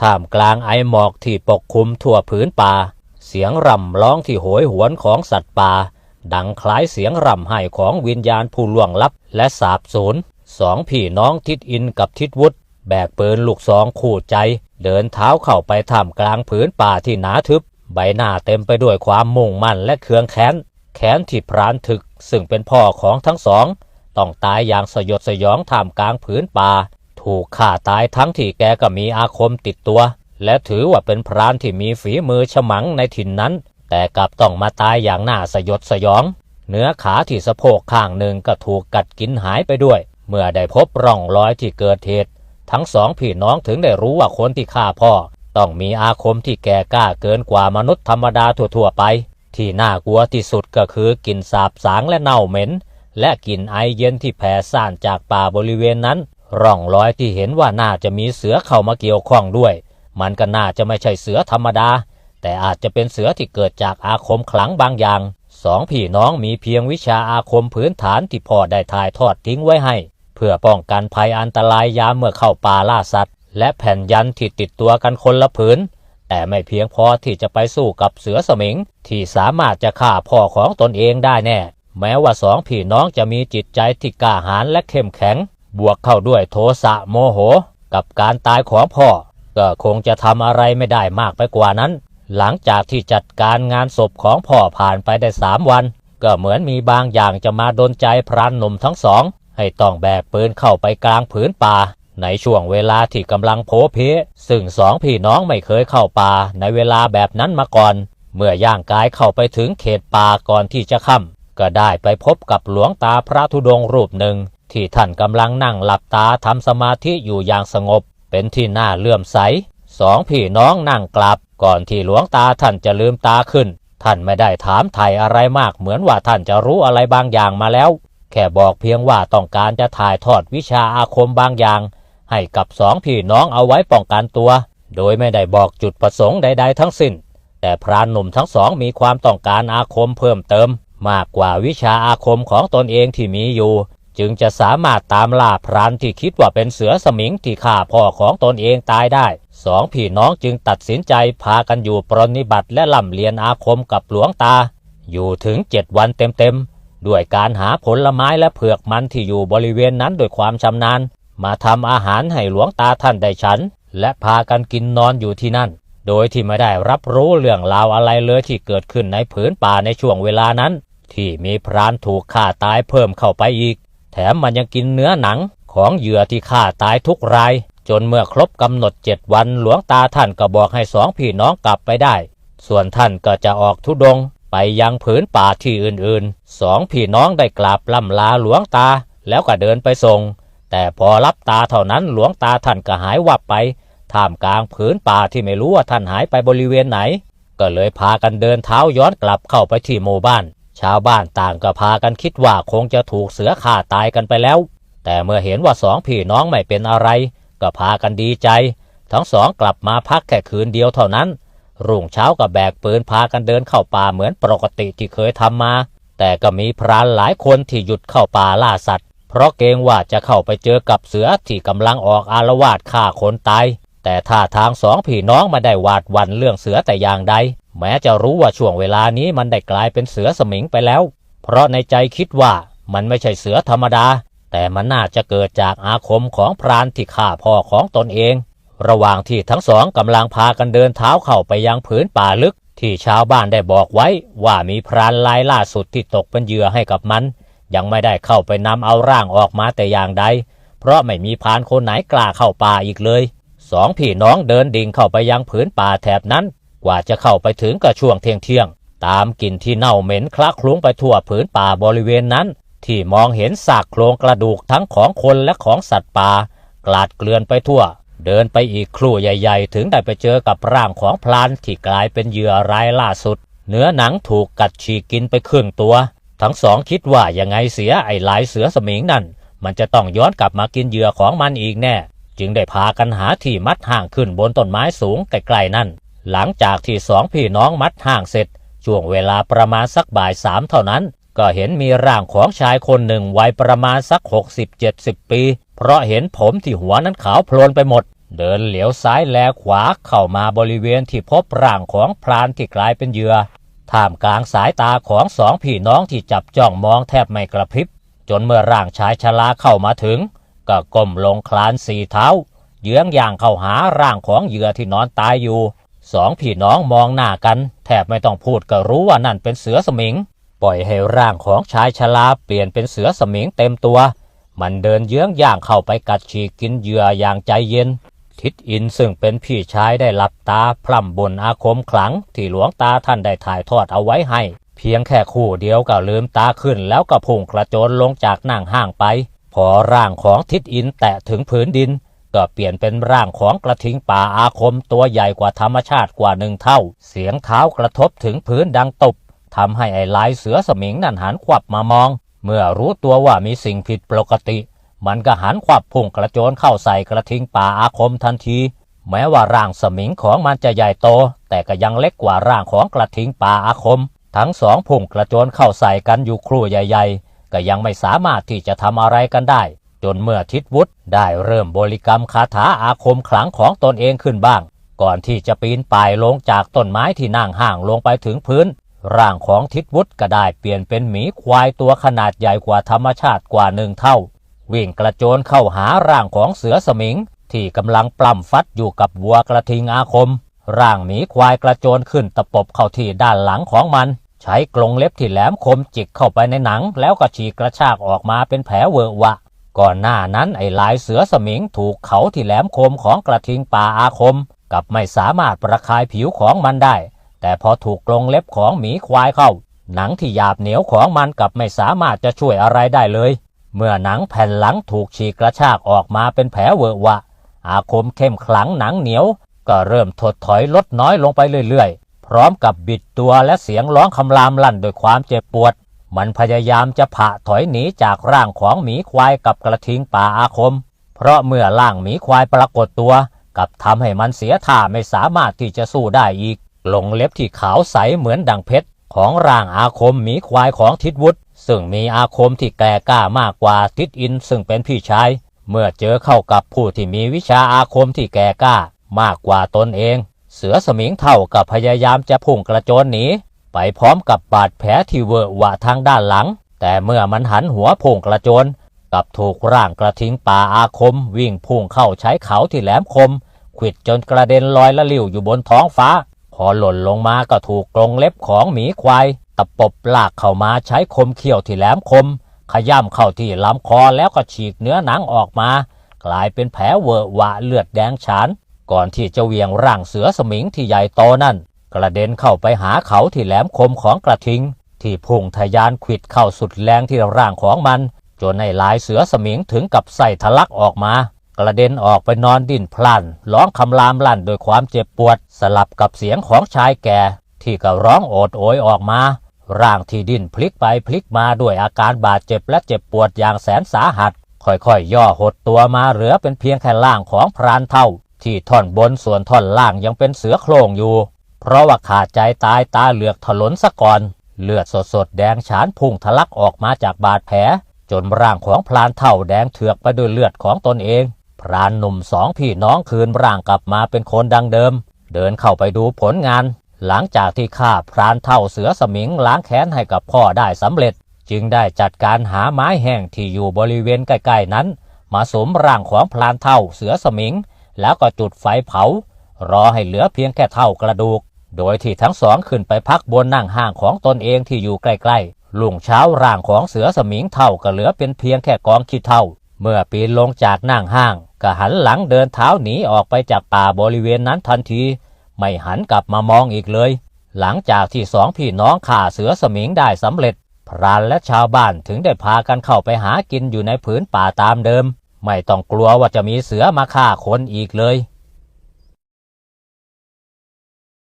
ท่ามกลางไอหมอกที่ปกคลุมทั่วผืนป่า เสียงร่ำร้องที่โหยหวนของสัตว์ป่า ดังคล้ายเสียงร่ำไห้ของวิญญาณผู้ล่วงลับและสาบสูญสองพี่น้องทิดอินกับทิดวุฒแบกปืนลูกซองคู่ใจ เดินเท้าเข้าไปท่ามกลางผืนป่าที่หนาทึบ ใบหน้าเต็มไปด้วยความมุ่งมั่นและเคืองแค้น แค้นที่พรานถึกซึ่งเป็นพ่อของทั้งสอง ต้องตายอย่างสยดสยองท่ามกลางผืนป่า ถูกฆ่าตายทั้งที่แกก็มีอาคมติดตัว และถือว่าเป็นพรานที่มีฝีมือฉมังในถิ่นนั้น แต่กลับต้องมาตายอย่างน่าสยดสยอง เนื้อขาที่สะโพกข้างหนึ่งก็ถูกกัดกินหายไปด้วย เมื่อได้พบร่องรอยที่เกิดเหตุ ทั้งสองพี่น้องถึงได้รู้ว่าคนที่ฆ่าพ่อ ต้องมีอาคมที่แก่กล้าเกินกว่ามนุษย์ธรรมดาทั่วๆไป ที่น่ากลัวที่สุดก็คือกลิ่นสาบสางและเน่าเหม็นและกลิ่นไอเย็นที่แผ่ซ่านจากป่าบริเวณนั้น ร่องรอยที่เห็นว่าน่าจะมีเสือเข้ามาเกี่ยวข้องด้วย มันก็น่าจะไม่ใช่เสือธรรมดา แต่อาจจะเป็นเสือที่เกิดจากอาคมขลังบางอย่างสองพี่น้องมีเพียงวิชาอาคมพื้นฐานที่พ่อได้ถ่ายทอดทิ้งไว้ให้ เพื่อป้องกันภัยอันตรายยามเมื่อเข้าป่าล่าสัตว์ และแผ่นยันที่ติดตัวกันคนละผืน แต่ไม่เพียงพอที่จะไปสู้กับเสือสมิง ที่สามารถจะฆ่าพ่อของตนเองได้แน่ แม้ว่าสองพี่น้องจะมีจิตใจที่กล้าหาญและเข้มแข็ง บวกเข้าด้วยโทสะโมโห กับการตายของพ่อ ก็คงจะทำอะไรไม่ได้มากไปกว่านั้น หลังจากที่จัดการงานศพของพ่อผ่านไปได้สามวัน ก็เหมือนมีบางอย่างจะมาดนใจพรานหนุ่มทั้งสอง ให้ต้องแบกปืนเข้าไปกลางผืนป่า ในช่วงเวลาที่กำลังโผเพซึ่งสองพี่น้องไม่เคยเข้าป่าในเวลาแบบนั้นมาก่อน เมื่อย่างกายเข้าไปถึงเขตป่าก่อนที่จะค่ำก็ได้ไปพบกับหลวงตาพระธุดงค์รูปหนึ่ง ที่ท่านกำลังนั่งหลับตาทำสมาธิอยู่อย่างสงบ เป็นที่น่าเลื่อมใสสองพี่น้องนั่งกลับ ก่อนที่หลวงตาท่านจะลืมตาขึ้น ท่านไม่ได้ถามไถ่อะไรมากเหมือนว่าท่านจะรู้อะไรบางอย่างมาแล้ว แค่บอกเพียงว่าต้องการจะถ่ายทอดวิชาอาคมบางอย่าง ให้กับสองพี่น้องเอาไว้ป้องกันตัว โดยไม่ได้บอกจุดประสงค์ใด ๆ ทั้งสิ้น แต่พรานหนุ่มทั้งสองมีความต้องการอาคมเพิ่มเติม มากกว่าวิชาอาคมของตนเองที่มีอยู่ จึงจะสามารถตามล่าพรานที่คิดว่าเป็นเสือสมิงที่ฆ่าพ่อของตนเองตายได้สองพี่น้องจึงตัดสินใจพากันอยู่ปรนนิบัติและล่ำเรียนอาคมกับหลวงตา อยู่ถึงเจ็ดวันเต็มๆ ด้วยการหาผลไม้และเผือกมันที่อยู่บริเวณนั้นด้วยความชำนาญ มาทำอาหารให้หลวงตาท่านได้ฉัน และพากันกินนอนอยู่ที่นั่น โดยที่ไม่ได้รับรู้เรื่องราวอะไรเลยที่เกิดขึ้นในผืนป่าในช่วงเวลานั้น ที่มีพรานถูกฆ่าตายเพิ่มเข้าไปอีก แถมมันยังกินเนื้อหนังของเหยื่อที่ฆ่าตายทุกราย จนเมื่อครบกำหนดเจ็ดวันหลวงตาท่านก็บอกให้สองพี่น้องกลับไปได้ ส่วนท่านก็จะออกทุดงไปยังผืนป่าที่อื่นๆ สองพี่น้องได้กราบล่ำลาหลวงตาแล้วก็เดินไปส่ง แต่พอรับตาเท่านั้นหลวงตาท่านก็หายวับไป ท่ามกลางผืนป่าที่ไม่รู้ว่าท่านหายไปบริเวณไหน ก็เลยพากันเดินเท้าย้อนกลับเข้าไปที่หมู่บ้าน ชาวบ้านต่างก็พากันคิดว่าคงจะถูกเสือฆ่าตายกันไปแล้ว แต่เมื่อเห็นว่าสองพี่น้องไม่เป็นอะไร ก็พากันดีใจ ทั้งสองกลับมาพักแค่คืนเดียวเท่านั้น รุ่งเช้าก็แบกปืนพากันเดินเข้าป่าเหมือนปกติที่เคยทำมา แต่ก็มีพรานหลายคนที่หยุดเข้าป่าล่าสัตว์ เพราะเกรงว่าจะเข้าไปเจอกับเสือที่กำลังออกอารวาสฆ่าคนตายแต่ท่าทางสองพี่น้องมาได้หวาดวันเรื่องเสือแต่อย่างใด แม้จะรู้ว่าช่วงเวลานี้มันได้กลายเป็นเสือสมิงไปแล้ว เพราะในใจคิดว่ามันไม่ใช่เสือธรรมดา แต่มันน่าจะเกิดจากอาคมของพรานที่ฆ่าพ่อของตนเอง ระหว่างที่ทั้งสองกำลังพากันเดินเท้าเข้าไปยังผืนป่าลึก ที่ชาวบ้านได้บอกไว้ว่ามีพรานลายล่าสุดที่ตกเป็นเหยื่อให้กับมัน ยังไม่ได้เข้าไปนำเอาร่างออกมาแต่อย่างใด เพราะไม่มีพรานคนไหนกล้าเข้าป่าอีกเลยสองพี่น้องเดินดิ่งเข้าไปยังผืนป่าแถบนั้น กว่าจะเข้าไปถึงก็ช่วงเที่ยงเที่ยง ตามกลิ่นที่เน่าเหม็นคละคลุ้งไปทั่วผืนป่าบริเวณนั้น ที่มองเห็นซากโครงกระดูกทั้งของคนและของสัตว์ป่ากลาดเกลื่อนไปทั่ว เดินไปอีกครู่ใหญ่ ๆ ถึงได้ไปเจอกับร่างของพลานที่กลายเป็นเหยื่อรายล่าสุด เนื้อหนังถูกกัดฉีกกินไปครึ่งตัว ทั้งสองคิดว่ายังไงเสียไอ้หลายเสือสมิงนั่น มันจะต้องย้อนกลับมากินเหยื่อของมันอีกแน่ จึงได้พากันหาที่มัดห่างขึ้นบนต้นไม้สูงใกลๆนั่น หลังจากที่สองพี่น้องมัดห่างเสร็จ ช่วงเวลาประมาณสักบ่ายสามเท่านั้น ก็เห็นมีร่างของชายคนหนึ่งวัยประมาณสัก 60-70 ปี เพราะเห็นผมที่หัวนั้นขาวโพลนไปหมด เดินเหลียวซ้ายแลขวาเข้ามาบริเวณที่พบร่างของพรานที่กลายเป็นเหยื่อท่ามกลางสายตาของสองพี่น้องที่จับจ้องมองแทบไม่กระพริบ จนเมื่อร่างชายชราเข้ามาถึง ก็ก้มลงคลานสี่เท้า เยื้องย่างเข้าหาร่างของเหยื่อที่นอนตายอยู่ สองพี่น้องมองหน้ากัน แทบไม่ต้องพูดก็รู้ว่านั่นเป็นเสือสมิง ปล่อยให้ร่างของชายชราเปลี่ยนเป็นเสือสมิงเต็มตัว มันเดินเยื้องย่างเข้าไปกัดฉีกกินเหยื่ออย่างใจเย็น ทิดอินซึ่งเป็นพี่ชายได้หลับตาพร่ำบนอาคมขลัง ที่หลวงตาท่านได้ถ่ายทอดเอาไว้ให้ เพียงแค่คู่เดียวก็ลืมตาขึ้นแล้วก็พุ่งกระโจนลงจากนั่งห้างไป พอร่างของทิดอินแตะถึงผืนดิน ก็เปลี่ยนเป็นร่างของกระทิงป่าอาคมตัวใหญ่กว่าธรรมชาติกว่าหนึ่งเท่า เสียงเท้ากระทบถึงพื้นดังตบทำให้ไอ้ลายเสือสมิงนั่นหันขวับมามอง เมื่อรู้ตัวว่ามีสิ่งผิดปกติ มันก็หันขวับพุ่งกระโจนเข้าใส่กระทิงป่าอาคมทันที แม้ว่าร่างสมิงของมันจะใหญ่โต แต่ก็ยังเล็กกว่าร่างของกระทิงป่าอาคม ทั้งสองพุ่งกระโจนเข้าใส่กันอยู่ครู่ใหญ่ ๆ ก็ยังไม่สามารถที่จะทำอะไรกันได้ จนเมื่อทิดวุฒได้เริ่มบริกรรมคาถาอาคมขลังของตนเองขึ้นบ้าง ก่อนที่จะปีนป่ายลงจากต้นไม้ที่นั่งห่างลงไปถึงพื้น ร่างของทิดวุฒก็ได้เปลี่ยนเป็นหมีควายตัวขนาดใหญ่กว่าธรรมชาติกว่าหนึ่งเท่า วิ่งกระโจนเข้าหาร่างของเสือสมิง ที่กำลังปล้ำฟัดอยู่กับวัวกระทิงอาคม ร่างหมีควายกระโจนขึ้นตะปบเข้าที่ด้านหลังของมันใช้กรงเล็บที่แหลมคมจิกเข้าไปในหนัง แล้วก็ฉีกกระชากออกมาเป็นแผลเวอะวะ ก่อนหน้านั้นไอ้ลายเสือสมิงถูกเขาที่แหลมคมของกระทิงป่าอาคม กับไม่สามารถประคายผิวของมันได้ แต่พอถูกกรงเล็บของหมีควายเข้า หนังที่หยาบเหนียวของมันกับไม่สามารถจะช่วยอะไรได้เลย เมื่อหนังแผ่นหลังถูกฉีกกระชากออกมาเป็นแผลเวอะวะ อาคมเข้มขลังหนังเหนียว ก็เริ่มถดถอยลดน้อยลงไปเรื่อยๆ พร้อมกับบิดตัวและเสียงร้องคำรามลั่นด้วยความเจ็บปวด มันพยายามจะผ่าถอยหนีจากร่างของหมีควายกับกระทิงป่าอาคม เพราะเมื่อร่างหมีควายปรากฏตัว กับทำให้มันเสียท่าไม่สามารถที่จะสู้ได้อีกกลงเล็บที่ขาวใสเหมือนดังเพชรของร่างอาคมหมีควายของทิดวุฒซึ่งมีอาคมที่แก่กล้ามากกว่าทิดอินซึ่งเป็นพี่ชาย เมื่อเจอเข้ากับผู้ที่มีวิชาอาคมที่แก่กล้ามากกว่าตนเอง เสือสมิงเท่ากับพยายามจะพุ่งกระโจนหนี ไปพร้อมกับบาดแผลที่เวอะหวะทางด้านหลัง แต่เมื่อมันหันหัวพุ่งกระโจนกับถูกร่างกระทิงป่าอาคม วิ่งพุ่งเข้าใช้เขาที่แหลมคมขวิดจนกระเด็นลอยละลิ่วอยู่บนท้องฟ้า พอหล่นลงมาก็ถูกกรงเล็บของหมีควายตะปบลากเข้ามาใช้คมเขี้ยวที่แหลมคม ขย่ำเข้าที่ลำคอแล้วก็ฉีกเนื้อหนังออกมา กลายเป็นแผลเวอะหวะเลือดแดงฉาน ก่อนที่จะเวียงร่างเสือสมิงที่ใหญ่โตนั่น กระเด็นเข้าไปหาเขาที่แหลมคมของกระทิง ที่พุ่งทะยานขิดเข้าสุดแรงที่ร่างของมัน จนในลายเสือสมิงถึงกับใส่ทะลักออกมา กระเด็นออกไปนอนดิ้นพลันร้องคำรามลั่นโดยความเจ็บปวด สลับกับเสียงของชายแก่ ที่ก็ร้องโอดโอยออกมา ร่างที่ดิ้นพลิกไปพลิกมาด้วยอาการบาดเจ็บและเจ็บปวดอย่างแสนสาหัส ค่อยๆย่อหดตัวมาเหลือเป็นเพียงแค่ล่างของพรานเท่าที่ท่อนบนส่วนท่อนล่างยังเป็นเสือโคร่งอยู่ เพราะว่าขาดใจตายตาเหลือกถลนซะก่อน เลือดสดๆแดงฉานพุ่งทะลักออกมาจากบาดแผล จนร่างของพรานเท่าแดงเถือกไปด้วยเลือดของตนเอง พรานหนุ่มสองพี่น้องคืนร่างกลับมาเป็นคนดังเดิม เดินเข้าไปดูผลงาน หลังจากที่ข้าพรานเท่าเสือสมิงล้างแค้นให้กับพ่อได้สำเร็จ จึงได้จัดการหาไม้แห้งที่อยู่บริเวณใกล้ๆนั้น มาสมร่างของพรานเท่าเสือสมิง แล้วก็จุดไฟเผา รอให้เหลือเพียงแค่เท่ากระดูก โดยที่ทั้งสองขึ้นไปพักบนนั่งห้างของตนเองที่อยู่ใกล้ๆลุงเช้าร่างของเสือสมิงเท่าก็เหลือเป็นเพียงแค่กองขี้เท่า เมื่อปีนลงจากนั่งห้างก็หันหลังเดินเท้าหนีออกไปจากป่าบริเวณนั้นทันที ไม่หันกลับมามองอีกเลย หลังจากที่สองพี่น้องข่าเสือสมิงได้สำเร็จ พรานและชาวบ้านถึงได้พากันเข้าไปหากินอยู่ในผืนป่าตามเดิม ไม่ต้องกลัวว่าจะมีเสือมาฆ่าคนอีกเลย